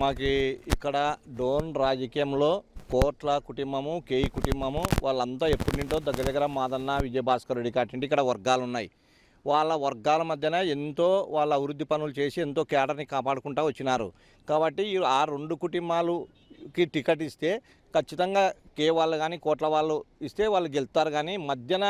మాకు ఇక్కడ డోన్ రాజకీయంలో కోట్ల కుటుంబము కేయి కుటుంబము వాళ్ళంతా ఎప్పటి నుండో దగ్గర దగ్గర మాదన్న విజయభాస్కర్ రెడ్డి కాటండి ఇక్కడ వర్గాలు ఉన్నాయి వాళ్ళ వర్గాల మధ్యన ఎంతో వాళ్ళ అభివృద్ధి పనులు చేసి ఎంతో కేడర్ని కాపాడుకుంటూ వచ్చినారు. కాబట్టి ఆ రెండు కుటుంబాలుకి టికెట్ ఇస్తే ఖచ్చితంగా కే వాళ్ళు కానీ కోట్ల వాళ్ళు ఇస్తే వాళ్ళు గెలుస్తారు కానీ మధ్యన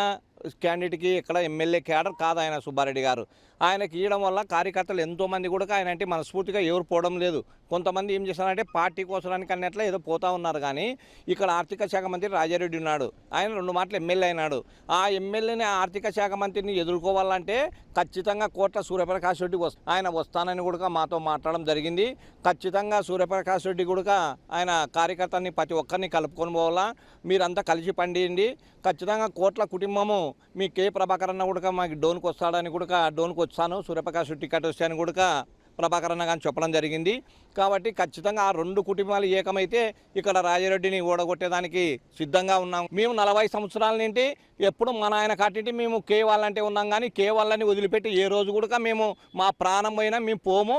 క్యాండిడేట్కి ఇక్కడ ఎమ్మెల్యే క్యాడర్ కాదు ఆయన సుబ్బారెడ్డి గారు. ఆయనకి ఇవ్వడం వల్ల కార్యకర్తలు ఎంతోమంది కూడా ఆయన అంటే మనస్ఫూర్తిగా ఎవరు పోవడం లేదు. కొంతమంది ఏం చేస్తారంటే పార్టీ కోసడానికి అన్నట్లే ఏదో పోతా ఉన్నారు కానీ ఇక్కడ ఆర్థిక శాఖ మంత్రి రాజారెడ్డి ఉన్నాడు. ఆయన రెండు మాటలు ఎమ్మెల్యే అయినాడు. ఆ ఎమ్మెల్యేని ఆర్థిక శాఖ మంత్రిని ఎదుర్కోవాలంటే ఖచ్చితంగా కోట్ల సూర్యప్రకాష్ రెడ్డి ఆయన వస్తానని కూడా మాతో మాట్లాడడం జరిగింది. ఖచ్చితంగా సూర్యప్రకాష్ రెడ్డి కూడా ఆయన కార్యకర్తని ప్రతి ఒక్కరిని కలుపుకొని పోవాలా. మీరంతా కలిసి పండియండి ఖచ్చితంగా కోట్ల కుటుంబము మీ కే ప్రభాకర్ అన్న కూడా మాకు డోన్కి వస్తాడని కూడా డోన్కి వచ్చాను. సూర్యప్రకాష్ టికెట్ వచ్చాను కూడా ప్రభాకర్ అన్న కానీ చెప్పడం జరిగింది. కాబట్టి ఖచ్చితంగా ఆ రెండు కుటుంబాలు ఏకమైతే ఇక్కడ రాజారెడ్డిని ఓడగొట్టేదానికి సిద్ధంగా ఉన్నాం. మేము నలభై సంవత్సరాల నుండి ఎప్పుడు మన ఆయన కాటి మేము కే వాళ్ళంటే ఉన్నాం కానీ కే వాళ్ళని వదిలిపెట్టి ఏ రోజు కూడా మేము మా ప్రాణం పోయినా మేము పోము.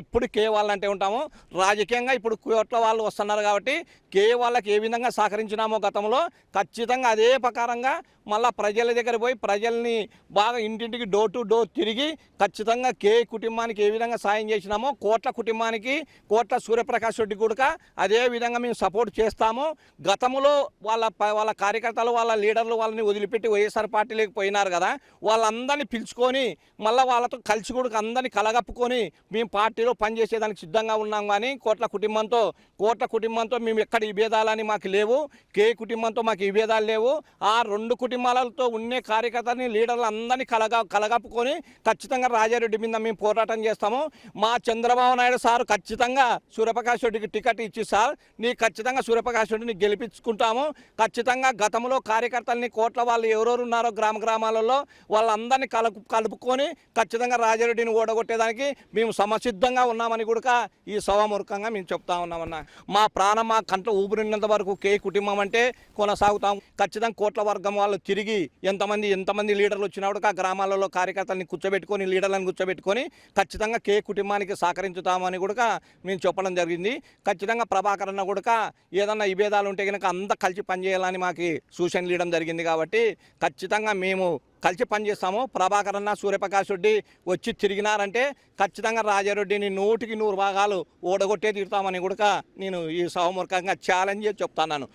ఎప్పుడు కే వాళ్ళంటే ఉంటాము. రాజకీయంగా ఇప్పుడు కోట్ల వాళ్ళు వస్తున్నారు కాబట్టి కే వాళ్ళకి ఏ విధంగా సహకరించినామో గతంలో ఖచ్చితంగా అదే ప్రకారంగా మళ్ళా ప్రజల దగ్గర పోయి ప్రజల్ని బాగా ఇంటింటికి డోర్ టు డోర్ తిరిగి ఖచ్చితంగా కే కుటుంబానికి ఏ విధంగా సాయం చేసినామో కోట్ల కుటుంబానికి కోట్ల సూర్యప్రకాష్ రెడ్డి కూడా అదే విధంగా మేము సపోర్ట్ చేస్తాము. గతంలో వాళ్ళ ప- వాళ్ళ కార్యకర్తలు వాళ్ళ లీడర్లు వాళ్ళని వదిలిపెట్టి వైఎస్ఆర్ పార్టీలోకి పోయినారు కదా వాళ్ళందరినీ పిలుచుకొని మళ్ళీ వాళ్ళతో కలిసి కూడా అందరినీ కలగప్పుకొని మేము పార్టీలో పనిచేసేదానికి సిద్ధంగా ఉన్నాం కానీ కోట్ల కుటుంబంతో కోట్ల కుటుంబంతో మేము ఎక్కడ విభేదాలని మాకు లేవు. కే కుటుంబంతో మాకు విభేదాలు లేవు. ఆ రెండు కుటుంబాలతో ఉండే కార్యకర్తని లీడర్లు అందరినీ కలగా కలగప్పుకొని ఖచ్చితంగా రాజారెడ్డి మీద మేము పోరాటం చేస్తాము. మా చంద్రబాబు నాయుడు సార్ ఖచ్చితంగా సూర్యప్రకాష్ రెడ్డికి టికెట్ ఇచ్చి సార్ నీ ఖచ్చితంగా సూర్యప్రకాష్ రెడ్డిని గెలిపించుకుంటాము. ఖచ్చితంగా గతంలో కార్యకర్తల్ని కోట్ల వాళ్ళు ఎవరెవరు ఉన్నారో గ్రామ గ్రామాలలో వాళ్ళందరినీ కలుపు కలుపుకొని ఖచ్చితంగా రాజారెడ్డిని ఓడగొట్టేదానికి మేము సమసిద్ధంగా ఉన్నామని కూడా ఈ సభాముఖంగా మేము చెప్తా ఉన్నామన్న. మా ప్రాణం మా కంట ఊపిరినంత వరకు కే కుటుంబం అంటే కొనసాగుతాం. ఖచ్చితంగా కోట్ల వర్గం వాళ్ళు తిరిగి ఎంతమంది ఎంతమంది లీడర్లు వచ్చినప్పుడు ఆ గ్రామాలలో కార్యకర్తలను కూర్చోబెట్టుకొని లీడర్లను కూర్చోబెట్టుకొని ఖచ్చితంగా కే కుటుంబానికి సహకరించుతామని కూడా మేము చెప్పడం జరిగింది. ఖచ్చితంగా ప్రభాకర్ అన్న కూడా ఏదన్నా విభేదాలు ఉంటే కనుక అంతా కలిసి పనిచేయాలని మాకు సూచనలు ఇవ్వడం జరిగింది కాబట్టి ఖచ్చితంగా మేము కలిసి పనిచేస్తాము. ప్రభాకర్ అన్న సూర్యప్రకాష్ రెడ్డి వచ్చి తిరిగినారంటే ఖచ్చితంగా రాజారెడ్డిని నూటికి నూరు భాగాలు ఓడగొట్టే తీరుతామని కూడా నేను ఈ సహమూర్ఖంగా ఛాలెంజ్ చేసి చెప్తాను